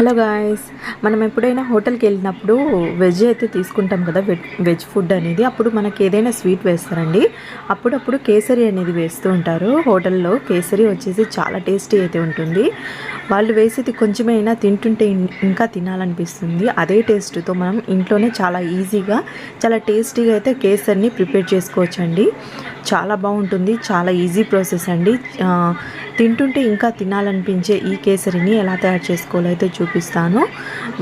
Hello guys మనం ఎప్పుడైనా హోటల్కి వెళ్ళినప్పుడు వెజ్ అయితే తీసుకుంటాం కదా వెజ్ వెజ్ ఫుడ్ అనేది. అప్పుడు మనకి ఏదైనా స్వీట్ వేస్తారండి. అప్పుడప్పుడు కేసరి అనేది వేస్తూ ఉంటారు. హోటల్లో కేసరి వచ్చేసి చాలా టేస్టీ అయితే ఉంటుంది. వాళ్ళు వేసేది కొంచెమైనా తింటుంటే ఇంకా తినాలనిపిస్తుంది. అదే టేస్ట్తో మనం ఇంట్లోనే చాలా ఈజీగా చాలా టేస్టీగా అయితే కేసరిని ప్రిపేర్ చేసుకోవచ్చండి. చాలా బాగుంటుంది చాలా ఈజీ ప్రాసెస్ అండి. తింటుంటే ఇంకా తినాలనిపించే ఈ కేసరిని ఎలా తయారు చేసుకోవాలో అయితే చూపిస్తాను.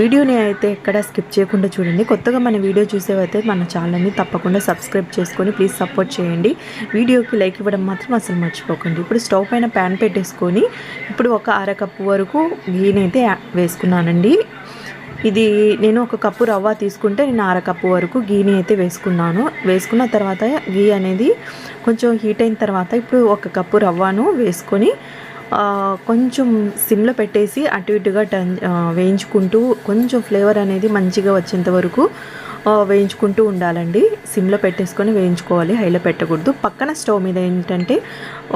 వీడియోని అయితే ఎక్కడ స్కిప్ చేయకుండా చూడండి. కొత్తగా మన వీడియో చూసేవైతే మన ఛానల్ని తప్పకుండా సబ్స్క్రైబ్ చేసుకొని ప్లీజ్ సపోర్ట్ చేయండి. వీడియోకి లైక్ ఇవ్వడం మాత్రం అసలు మర్చిపోకండి. ఇప్పుడు స్టవ్ పైన ప్యాన్ పెట్టేసుకొని ఇప్పుడు ఒక అరకప్పు వరకు గీని వేసుకున్నానండి. ఇది నేను ఒక కప్పు రవ్వ తీసుకుంటే నేను అర కప్పు వరకు గీని అయితే వేసుకున్నాను. వేసుకున్న తర్వాత గీ అనేది కొంచెం హీట్ అయిన తర్వాత ఇప్పుడు ఒక కప్పు రవ్వను వేసుకొని కొంచెం సిమ్లో పెట్టేసి అటు ఇటుగా టన్ వేయించుకుంటూ కొంచెం ఫ్లేవర్ అనేది మంచిగా వచ్చేంత వరకు వేయించుకుంటూ ఉండాలండి. సిమ్లో పెట్టేసుకొని వేయించుకోవాలి హైలో పెట్టకూడదు. పక్కన స్టవ్ మీద ఏంటంటే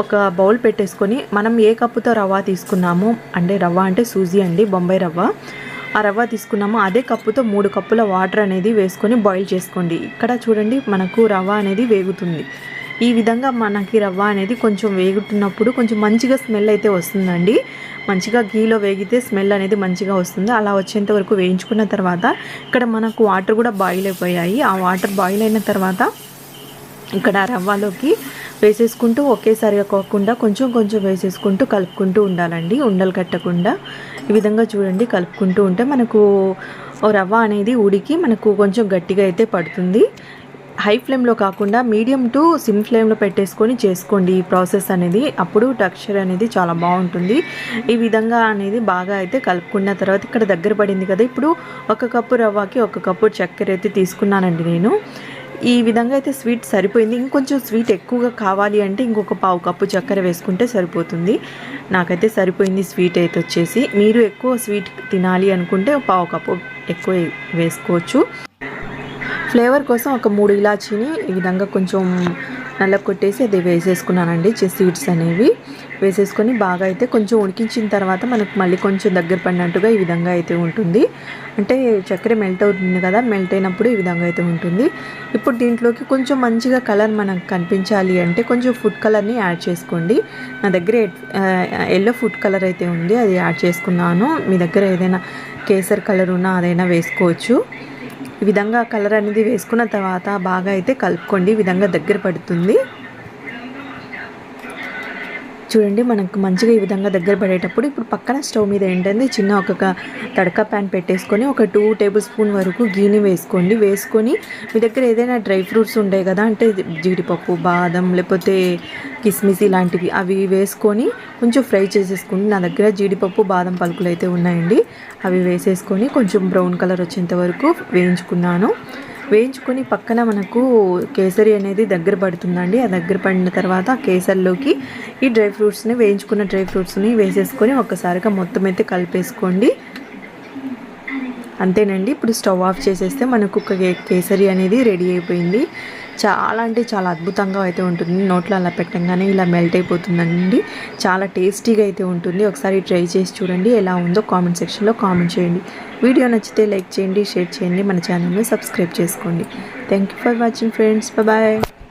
ఒక బౌల్ పెట్టేసుకొని మనం ఏ కప్పుతో రవ్వ తీసుకున్నామో అంటే రవ్వ అంటే సూజీ అండి బొంబాయి రవ్వ. ఆ రవ్వ తీసుకున్నామో. అదే కప్పుతో మూడు కప్పుల వాటర్ అనేది వేసుకొని బాయిల్ చేసుకోండి. ఇక్కడ చూడండి మనకు రవ్వ అనేది వేగుతుంది. ఈ విధంగా మనకి రవ్వ అనేది కొంచెం వేగుతున్నప్పుడు కొంచెం మంచిగా స్మెల్ అయితే వస్తుందండి. మంచిగా గీలో వేగితే స్మెల్ అనేది మంచిగా వస్తుంది. అలా వచ్చేంత వరకు వేయించుకున్న తర్వాత ఇక్కడ మనకు వాటర్ కూడా బాయిల్ అయిపోయాయి. ఆ వాటర్ బాయిల్ అయిన తర్వాత ఇక్కడ రవ్వలోకి వేసేసుకుంటూ ఒకేసారిగా కాకుండా కొంచెం కొంచెం వేసేసుకుంటూ కలుపుకుంటూ ఉండాలండి. ఉండలు కట్టకుండా ఈ విధంగా చూడండి కలుపుకుంటూ ఉంటే మనకు ఓ రవ్వ అనేది ఉడికి మనకు కొంచెం గట్టిగా అయితే పడుతుంది. హై ఫ్లేమ్లో కాకుండా మీడియం టు సిమ్ ఫ్లేమ్లో పెట్టేసుకొని చేసుకోండి ఈ ప్రాసెస్ అనేది. అప్పుడు టెక్స్చర్ అనేది చాలా బాగుంటుంది. ఈ విధంగా అనేది బాగా అయితే కలుపుకున్న తర్వాత ఇక్కడ దగ్గర పడింది కదా ఇప్పుడు ఒక కప్పు రవ్వకి ఒక కప్పు చక్కెర అయితే తీసుకున్నానండి నేను. ఈ విధంగా అయితే స్వీట్ సరిపోయింది. ఇంకొంచెం స్వీట్ ఎక్కువగా కావాలి అంటే ఇంకొక పావు కప్పు చక్కెర వేసుకుంటే సరిపోతుంది. నాకైతే సరిపోయింది స్వీట్ అయితే వచ్చేసి. మీరు ఎక్కువ స్వీట్ తినాలి అనుకుంటే పావు కప్పు ఎక్కువ వేసుకోవచ్చు. ఫ్లేవర్ కోసం ఒక మూడు ఇలాచీని ఈ విధంగా కొంచెం నల్ల కొట్టేసి అది వేసేసుకున్నానండి. సీడ్స్ అనేవి వేసేసుకొని బాగా అయితే కొంచెం ఉడికించిన తర్వాత మనకు మళ్ళీ కొంచెం దగ్గర పడినట్టుగా ఈ విధంగా అయితే ఉంటుంది. అంటే చక్కెర మెల్ట్ అవుతుంది కదా మెల్ట్ అయినప్పుడు ఈ విధంగా అయితే ఉంటుంది. ఇప్పుడు దీంట్లోకి కొంచెం మంచిగా కలర్ మనకు కనిపించాలి అంటే కొంచెం ఫుడ్ కలర్ని యాడ్ చేసుకోండి. నా దగ్గర ఎల్లో ఫుడ్ కలర్ అయితే ఉంది అది యాడ్ చేసుకున్నాను. మీ దగ్గర ఏదైనా కేసర్ కలర్ ఉన్నా అదైనా వేసుకోవచ్చు. ఈ విధంగా కలర్ అనేది వేసుకున్న తర్వాత బాగా అయితే కలుపుకోండి. ఈ విధంగా దగ్గర పడుతుంది. చూడండి మనకు మంచిగా ఈ విధంగా దగ్గర పడేటప్పుడు ఇప్పుడు పక్కన స్టవ్ మీద ఏంటంటే చిన్న ఒక తడకా తడక ప్యాన్ పెట్టేసుకొని ఒక టూ టేబుల్ స్పూన్ వరకు గీని వేసుకోండి. వేసుకొని మీ దగ్గర ఏదైనా డ్రై ఫ్రూట్స్ ఉంటాయి కదా అంటే జీడిపప్పు బాదం లేకపోతే కిస్మిస్ ఇలాంటివి అవి వేసుకొని కొంచెం ఫ్రై చేసేసుకోండి నా దగ్గర జీడిపప్పు బాదం పలుకులు అయితే ఉన్నాయండి. అవి వేసేసుకొని కొంచెం బ్రౌన్ కలర్ వచ్చేంత వరకు వేయించుకున్నాను. వేయించుకొని పక్కన మనకు కేసరి అనేది దగ్గర పడుతుందండి. ఆ దగ్గర పడిన తర్వాత ఆ కేసరిలోకి ఈ డ్రై ఫ్రూట్స్ని వేయించుకున్న డ్రై ఫ్రూట్స్ని వేసేసుకొని ఒక్కసారిగా మొత్తం అయితే కలిపేసుకోండి. అంతేనండి. ఇప్పుడు స్టవ్ ఆఫ్ చేసేస్తే మనకు ఒక కే- కేసరి అనేది రెడీ అయిపోయింది. చాలా అంటే చాలా అద్భుతంగా అయితే ఉంటుంది. నోట్లో అలా పెట్టంగానే ఇలా మెల్ట్ అయిపోతుందండి. చాలా టేస్టీగా అయితే ఉంటుంది. ఒకసారి ట్రై చేసి చూడండి. ఎలా ఉందో కామెంట్ సెక్షన్లో కామెంట్ చేయండి. వీడియో నచ్చితే లైక్ చేయండి షేర్ చేయండి. మన ఛానల్ని సబ్స్క్రైబ్ చేసుకోండి. Thank you for watching friends bye